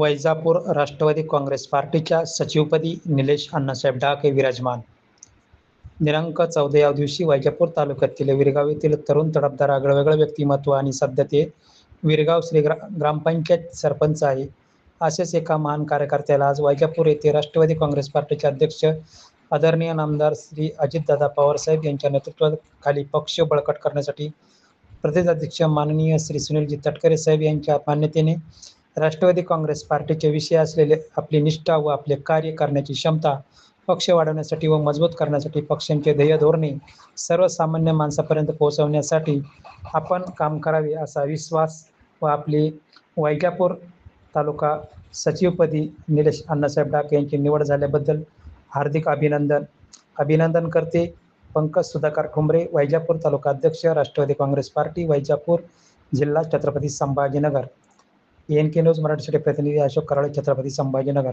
वैजापूर राष्ट्रवादी काँग्रेस पार्टीच्या सचिवपदी निलेश अण्णासाहेब डाके विराजमान. दिनांक चौदा या दिवशी वैजापूर तालुक्यातील विरगाव येथील तरुण तडफदार आगळंवेगळं व्यक्तिमत्व आणि सध्या ते विरगाव श्री ग्रा ग्रामपंचायत सरपंच आहे. असेच एका महान कार्यकर्त्याला आज वैजापूर येथे राष्ट्रवादी काँग्रेस पार्टीचे अध्यक्ष आदरणीय नामदार श्री अजितदादा पवारसाहेब यांच्या नेतृत्वाखाली पक्ष बळकट करण्यासाठी प्रदेशाध्यक्ष माननीय श्री सुनीलजी तटकरे साहेब यांच्या मान्यतेने राष्ट्रवादी काँग्रेस पार्टीचे विषय असलेले आपली निष्ठा व आपले कार्य करण्याची क्षमता पक्ष वाढवण्यासाठी व मजबूत करण्यासाठी पक्षांचे ध्येय धोरणे सर्वसामान्य माणसापर्यंत पोहोचवण्यासाठी आपण काम करावे असा विश्वास व आपली वैजापूर तालुका सचिवपदी निलेश अण्णासाहेब डाके यांची निवड झाल्याबद्दल हार्दिक अभिनंदन. अभिनंदन करते पंकज सुधाकर ठुंबरे वैजापूर तालुका अध्यक्ष राष्ट्रवादी काँग्रेस पार्टी वैजापूर जिल्हा Chhatrapati Sambhajinagar. N K news मराठीसाठी प्रतिनिधी अशोक कराळे छत्रपती संभाजीनगर.